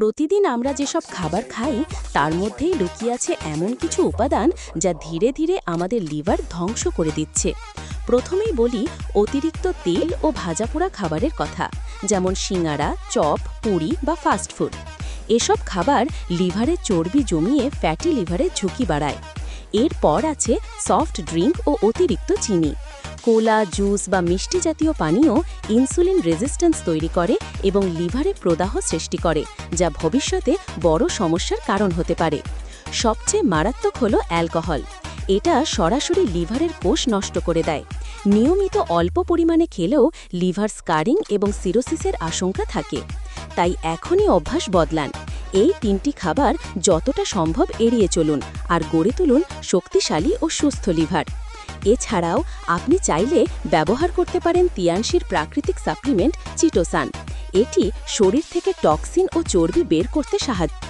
প্রতিদিন আমরা যেসব খাবার খাই, তার মধ্যেই লুকিয়ে আছে এমন কিছু উপাদান যা ধীরে ধীরে আমাদের লিভার ধ্বংস করে দিচ্ছে। প্রথমেই বলি অতিরিক্ত তেল ও ভাজাপোড়া খাবারের কথা, যেমন সিঙ্গারা, চপ, পুরি বা ফাস্টফুড এসব খাবার লিভারে চর্বি জমিয়ে ফ্যাটি লিভারের ঝুঁকি বাড়ায়। এরপর আছে সফট ড্রিঙ্ক ও অতিরিক্ত চিনি। কোলা, জুস বা মিষ্টি জাতীয় পানীয় ইনসুলিন রেজিস্ট্যান্স তৈরি করে এবং লিভারে প্রদাহ সৃষ্টি করে, যা ভবিষ্যতে বড় সমস্যার কারণ হতে পারে। সবচেয়ে মারাত্মক হল অ্যালকোহল। এটা সরাসরি লিভারের কোষ নষ্ট করে দেয়। নিয়মিত অল্প পরিমাণে খেলেও লিভার স্কারিং এবং সিরোসিসের আশঙ্কা থাকে। তাই এখনই অভ্যাস বদলান। এই তিনটি খাবার যতটা সম্ভব এড়িয়ে চলুন আর গড়ে তুলুন শক্তিশালী ও সুস্থ লিভার। এছাড়াও আপনি চাইলে ব্যবহার করতে পারেন তিয়াংশির প্রাকৃতিক সাপ্লিমেন্ট চিটোসান। এটি শরীর থেকে টক্সিন ও চর্বি বের করতে সাহায্য